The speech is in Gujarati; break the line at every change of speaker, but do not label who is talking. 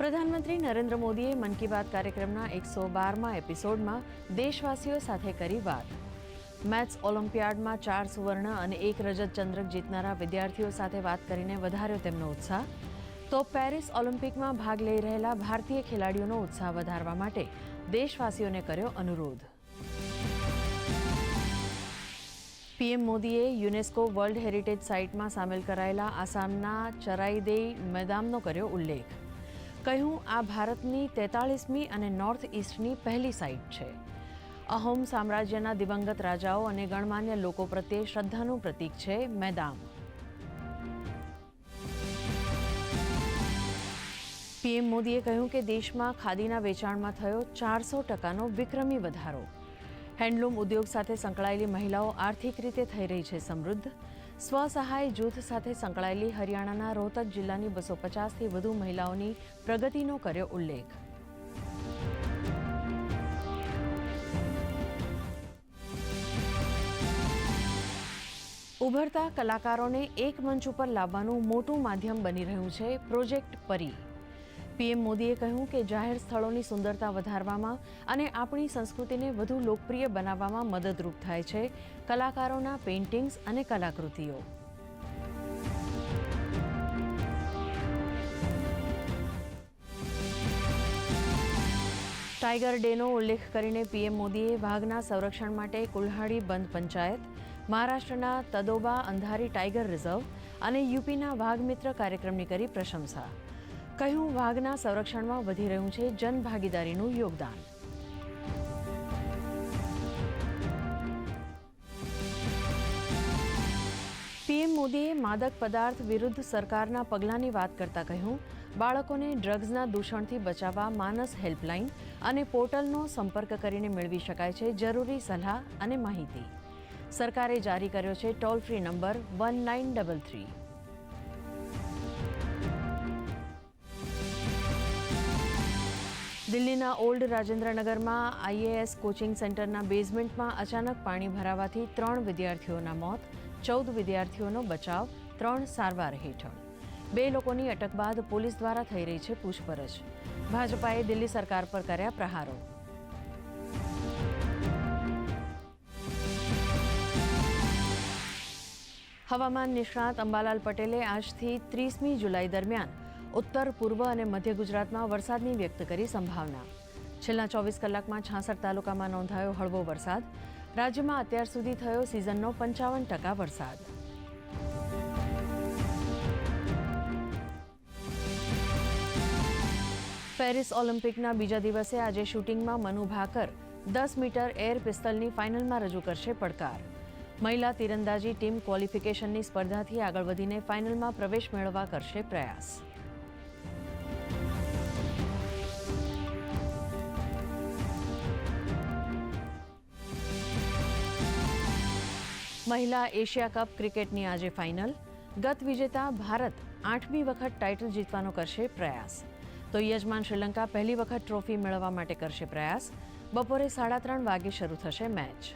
પ્રધાનમંત્રી નરેન્દ્ર મોદીએ મન કી બાત કાર્યક્રમના એકસો બારમા એપિસોડમાં દેશવાસીઓ સાથે કરી વાત. મેથ્સ ઓલિમ્પિયાડમાં ચાર સુવર્ણ અને એક રજત ચંદ્રક જીતનારા વિદ્યાર્થીઓ સાથે વાત કરીને વધાર્યો તેમનો ઉત્સાહ. તો પેરિસ ઓલિમ્પિકમાં ભાગ લઈ રહેલા ભારતીય ખેલાડીઓનો ઉત્સાહ વધારવા માટે દેશવાસીઓને કર્યો અનુરોધ. પીએમ મોદીએ યુનેસ્કો વર્લ્ડ હેરિટેજ સાઇટમાં સામેલ કરાયેલા આસામના ચરાઈદેઈ મેદામનો કર્યો ઉલ્લેખ. કહ્યું, આ ભારતની તેતાળીસમી અને નોર્થ ઇસ્ટની પહેલી સાઇટ છે. અહોમ સામ્રાજ્યના દિવંગત રાજાઓ અને ગણમાન્ય લોકો પ્રત્યે શ્રદ્ધાનું પ્રતીક છે મેદામ. પીએમ મોદીએ કહ્યું કે દેશમાં ખાદીના વેચાણમાં થયો ચારસો ટકાનો વિક્રમી વધારો. હેન્ડલૂમ ઉદ્યોગ સાથે સંકળાયેલી મહિલાઓ આર્થિક રીતે થઈ રહી છે સમૃદ્ધ. સ્વસહાય જૂથ સાથે સંકળાયેલી હરિયાણાના રોહતક જિલ્લાની બસો પચાસથી વધુ મહિલાઓની પ્રગતિનો કર્યો ઉલ્લેખ. ઉભરતા કલાકારોને એક મંચ ઉપર લાવવાનું મોટું માધ્યમ બની રહ્યું છે પ્રોજેક્ટ પરી. પીએમ મોદીએ કહ્યું કે જાહેર સ્થળોની સુંદરતા વધારવામાં અને આપણી સંસ્કૃતિને વધુ લોકપ્રિય બનાવવામાં મદદરૂપ થાય છે કલાકારોના પેઇન્ટિંગ્સ અને કલાકૃતિઓ. ટાઈગર ડેનો ઉલ્લેખ કરીને પીએમ મોદીએ વાઘના સંરક્ષણ માટે કુલ્હાડી બંધ પંચાયત, મહારાષ્ટ્રના તદોબા અંધારી ટાઈગર રિઝર્વ અને યુપીના વાઘમિત્ર કાર્યક્રમની કરી પ્રશંસા. કહ્યું, વાઘના સંરક્ષણમાં વધી રહ્યું છે જનભાગીદારીનું યોગદાન. પીએમ મોદીએ માદક પદાર્થ વિરુદ્ધ સરકારના પગલાંની વાત કરતા કહ્યું, બાળકોને ડ્રગ્સના દૂષણથી બચાવવા માનસ હેલ્પલાઇન અને પોર્ટલનો સંપર્ક કરીને મેળવી શકાય છે જરૂરી સલાહ અને માહિતી. સરકારે જારી કર્યો છે toll free number one nine double three. દિલ્હીના ઓલ્ડ રાજેન્દ્રનગરમાં આઈએએસ કોચિંગ સેન્ટરના બેઝમેન્ટમાં અચાનક પાણી ભરાવાથી ત્રણ વિદ્યાર્થીઓના મોત, ચૌદ વિદ્યાર્થીઓનો બચાવ, ત્રણ સારવાર હેઠળ. બે લોકોની અટક બાદ પોલીસ દ્વારા થઈ રહી છે પૂછપરછ. ભાજપાએ દિલ્હી સરકાર પર કર્યા પ્રહારો. હવામાન નિષ્ણાત અંબાલાલ પટેલે આજથી ત્રીસમી જુલાઈ દરમિયાન ઉત્તર, પૂર્વ અને મધ્ય ગુજરાતમાં વરસાદની વ્યક્ત કરી સંભાવના. છેલ્લા ચોવીસ કલાકમાં છાસઠ તાલુકામાં નોંધાયો હળવો વરસાદ. રાજ્યમાં અત્યાર સુધી થયો સિઝનનો પંચાવન ટકા વરસાદ. પેરિસ ઓલિમ્પિકના બીજા દિવસે આજે શૂટિંગમાં મનુ ભાકર દસ મીટર એર પિસ્તલની ફાઇનલમાં રજૂ કરશે પડકાર. મહિલા તીરંદાજી ટીમ ક્વોલિફિકેશનની સ્પર્ધાથી આગળ વધીને ફાઇનલમાં પ્રવેશ મેળવવા કરશે પ્રયાસ. મહિલા એશિયા કપ ક્રિકેટની આજે ફાઇનલ. ગત વિજેતા ભારત આઠમી વખત ટાઇટલ જીતવાનો કરશે પ્રયાસ. તો યજમાન શ્રીલંકા પહેલી વખત ટ્રોફી મેળવવા માટે કરશે પ્રયાસ. બપોરે સાડા ત્રણ વાગે શરૂ થશે મેચ.